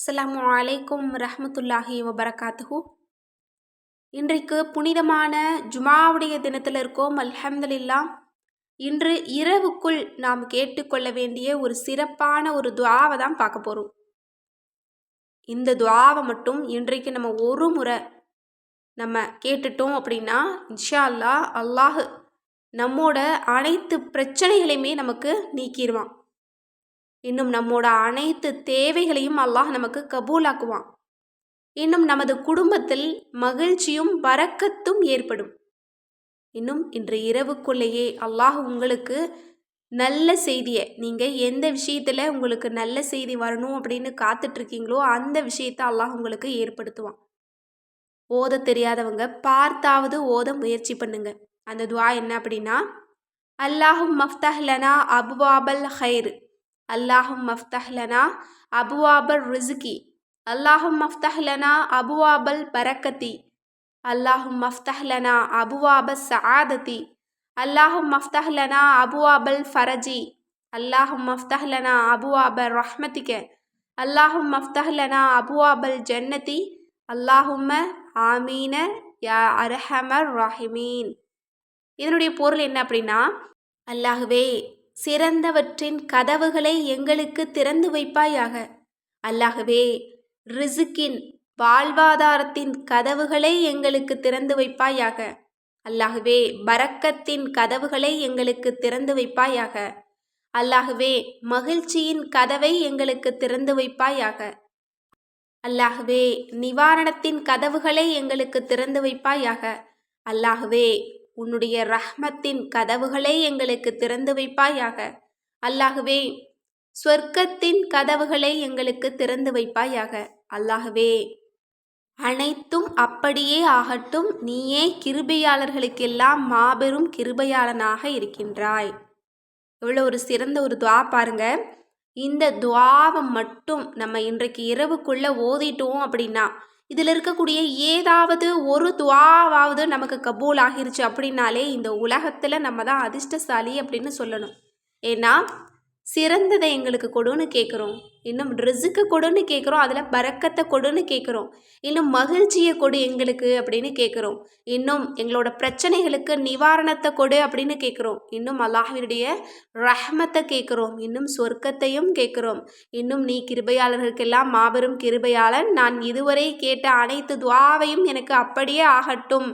அஸ்லாம் அலைக்கும் ரஹ்மத்துல்லாஹி வபரகாத்துஹு. இன்றைக்கு புனிதமான ஜுமாவுடைய தினத்தில் இருக்கோம் அல்ஹம்துலில்லா இன்று இரவுக்குள் நாம் கேட்டுக்கொள்ள வேண்டிய ஒரு சிறப்பான ஒரு துவாவை தான் பார்க்க போகிறோம் இந்த துவாவை மட்டும் இன்றைக்கு நம்ம ஒரு முறை நம்ம கேட்டுட்டோம் அப்படின்னா இன்ஷா அல்லாஹ் அல்லாஹ் நம்மோட அனைத்து பிரச்சனைகளையுமே நமக்கு நீக்கிடுவான் இன்னும் நம்மோட அனைத்து தேவைகளையும் அல்லாஹ் நமக்கு கபூலாக்குவான். இன்னும் நமது குடும்பத்தில் மகிழ்ச்சியும் வரக்கத்தும் ஏற்படும். இன்னும் இன்று இரவுக்குள்ளேயே அல்லாஹ் உங்களுக்கு நல்ல செய்தியை நீங்கள் எந்த விஷயத்தில் உங்களுக்கு நல்ல செய்தி வரணும் அப்படின்னு காத்துட்ருக்கீங்களோ அந்த விஷயத்தை அல்லாஹ் உங்களுக்கு ஏற்படுத்துவான். ஓத தெரியாதவங்க பார்த்தாவது ஓத முயற்சி பண்ணுங்க. அந்த துவா என்ன அப்படின்னா அல்லாஹும் மஃப்தஹ்லனா அபுவாபல் ஹைர். அல்லாஹும் மஃப்தஹ்லனா அபுவாபல் ரிசுகி அல்லாஹும் மஃப்தஹ்லனா அபுவாபல் பரக்கத்தி. அல்லாஹும் மஃப்தஹ்லனா அபுவாப சஆதத்தி. அல்லாஹும் மஃப்தஹ்லனா அபுவாபல் ஃபரஜி. அல்லாஹும் மஃப்தஹ்லனா அபுவாப ரஹ்மதிக அல்லாஹும் மஃப்தஹ்லனா அபுவாபல் ஜன்னதி அல்லாஹும்ம ஆமீன யா அரஹமர் ராஹிமீன். இதனுடைய பொருள் என்ன அப்படின்னா அல்லாஹுவே சிறந்தவற்றின் கதவுகளை எங்களுக்கு திறந்து வைப்பாயாக. அல்லாகவே ரிசுக்கின் வாழ்வாதாரத்தின் கதவுகளை எங்களுக்கு திறந்து வைப்பாயாக. அல்லாகவே பரக்கத்தின் கதவுகளை எங்களுக்கு திறந்து வைப்பாயாக. அல்லாகவே மகிழ்ச்சியின் கதவை எங்களுக்கு திறந்து வைப்பாயாக. அல்லாகவே நிவாரணத்தின் கதவுகளை எங்களுக்கு திறந்து வைப்பாயாக. அல்லாகவே உன்னுடைய ரஹ்மத்தின் கதவுகளை எங்களுக்கு திறந்து வைப்பாயாக. அல்லாகவே சொர்க்கத்தின் கதவுகளை எங்களுக்கு திறந்து வைப்பாயாக. அல்லாகவே அனைத்தும் அப்படியே ஆகட்டும். நீயே கிருபையாளர்களுக்கெல்லாம் மாபெரும் கிருபையாளனாக இருக்கின்றாய். இவ்வளோ ஒரு சிறந்த ஒரு துவா பாருங்க. இந்த துவாவை மட்டும் நம்ம இன்றைக்கு இரவுக்குள்ளே ஓதிட்டோம் அப்படின்னா இதில் இருக்கக்கூடிய ஏதாவது ஒரு துவாவாவது நமக்கு கபூல் ஆகிருச்சு அப்படின்னாலே இந்த உலகத்தில் நம்ம தான் அதிர்ஷ்டசாலி அப்படின்னு சொல்லணும். ஏன்னா சிறந்ததை எங்களுக்கு கொடுன்னு கேட்குறோம் இன்னும் ரிசுக்கு கொடுன்னு கேட்குறோம் அதில் பறக்கத்தை கொடுன்னு கேட்குறோம் இன்னும் மகிழ்ச்சியை கொடு எங்களுக்கு அப்படின்னு கேட்குறோம் இன்னும் எங்களோட பிரச்சனைகளுக்கு நிவாரணத்தை கொடு அப்படின்னு கேட்குறோம் இன்னும் அல்லாஹினுடைய ரஹ்மத்தை கேட்குறோம் இன்னும் சொர்க்கத்தையும் கேட்குறோம் இன்னும் நீ கிருபையாளர்களுக்கெல்லாம் மாபெரும் கிருபையாளன். நான் இதுவரை கேட்ட அனைத்து துவாவையும் எனக்கு அப்படியே ஆகட்டும்.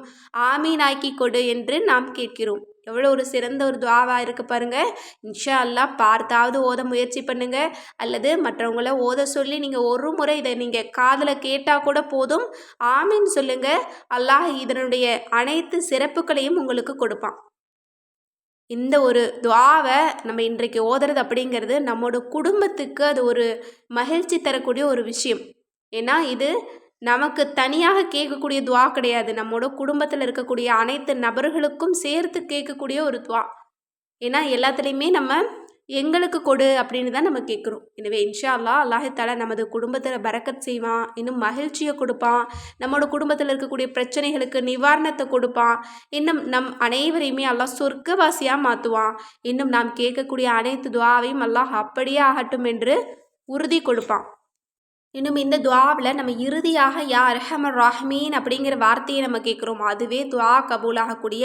ஆமீனாக்கி கொடு என்று நாம் கேட்கிறோம். எவ்வளோ ஒரு சிறந்த ஒரு துவாவாக இருக்குது பாருங்கள் இன்ஷா அல்லா பார்த்தாவது ஓத முயற்சி பண்ணுங்கள் அல்லது மற்றவங்கள ஓத சொல்லி நீங்கள் ஒரு முறை இதை நீங்கள் காதில் கேட்டால் கூட போதும். ஆமின்னு சொல்லுங்கள் அல்லாஹ் இதனுடைய அனைத்து சிறப்புகளையும் உங்களுக்கு கொடுப்பான். இந்த ஒரு துவாவை நம்ம இன்றைக்கு ஓதுறது அப்படிங்கிறது நம்மளோட குடும்பத்துக்கு அது ஒரு மகிழ்ச்சி தரக்கூடிய ஒரு விஷயம். ஏன்னா இது நமக்கு தனியாக கேட்கக்கூடிய துவா கிடையாது. நம்மளோட குடும்பத்தில் இருக்கக்கூடிய அனைத்து நபர்களுக்கும் சேர்த்து கேட்கக்கூடிய ஒரு துவா. ஏன்னா எல்லாத்துலேயுமே நம்ம எங்களுக்கு கொடு அப்படின்னு தான் நம்ம கேட்குறோம். எனவே இன்ஷா அல்லா அல்லாஹால நமது குடும்பத்தில் பறக்கத் செய்வான் இன்னும் மகிழ்ச்சியை கொடுப்பான். நம்மளோட குடும்பத்தில் இருக்கக்கூடிய பிரச்சனைகளுக்கு நிவாரணத்தை கொடுப்பான். இன்னும் நம் அனைவரையுமே அல்லாஹ் சொர்க்கவாசியாக மாற்றுவான் இன்னும் நாம் கேட்கக்கூடிய அனைத்து துவாவையும் அல்லாஹ் அப்படியே ஆகட்டும் என்று உறுதி கொடுப்பான். இன்னும் இந்த துவாவில் நம்ம இறுதியாக யா அர்ஹமர் ராஹ்மீன் அப்படிங்கிற வார்த்தையை நம்ம கேட்குறோம். அதுவே துவா கபூலாகக்கூடிய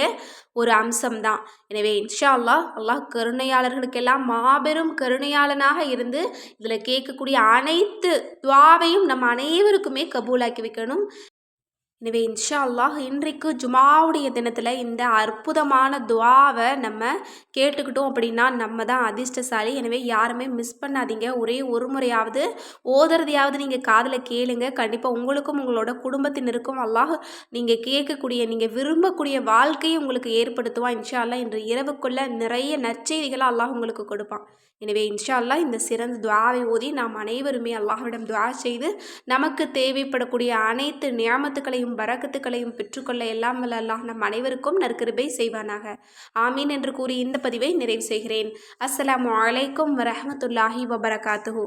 ஒரு அம்சம் தான் எனவே இன்ஷா அல்லாஹ் அல்லாஹ் கருணையாளர்களுக்கெல்லாம் மாபெரும் கருணையாளனாக இருந்து இதில் கேட்கக்கூடிய அனைத்து துவாவையும் நம்ம அனைவருக்குமே கபூலாக்கி வைக்கணும். எனவே இன்ஷா அல்லாஹ் இன்றைக்கு ஜுமாவுடைய தினத்தில் இந்த அற்புதமான துவாவை நம்ம கேட்டுக்கிட்டோம் அப்படின்னா நம்ம தான் அதிர்ஷ்டசாலி. எனவே யாருமே மிஸ் பண்ணாதீங்க. ஒரே ஒரு முறையாவது ஓதுறதையாவது நீங்கள் காதில் கேளுங்க. கண்டிப்பாக உங்களுக்கும் உங்களோட குடும்பத்தினருக்கும் அல்லாஹ் நீங்கள் கேட்கக்கூடிய நீங்கள் விரும்பக்கூடிய வாழ்க்கையை உங்களுக்கு ஏற்படுத்துவான் இன்ஷா அல்லாஹ் இன்று இரவுக்குள்ளே நிறைய நற்செய்திகளை அல்லாஹ் உங்களுக்கு கொடுப்பான். எனவே இன்ஷா அல்லா இந்த சிறந்த துவாவை ஓதி நாம் அனைவருமே அல்லாஹ்விடம் துவா செய்து நமக்கு தேவைப்படக்கூடிய அனைத்து நியாமத்துக்களையும் பரக்கத்துக்களையும் பெற்றுக்கொள்ள எல்லாம் வல்ல அல்லாஹ் நம் அனைவருக்கும் நற்கிருபை செய்வானாக. ஆமீன் என்று கூறி இந்த பதிவை நிறைவு செய்கிறேன். அஸ்லாம் வலைக்கம் வரமத்துல்லாஹி வபரகாத்துஹூ.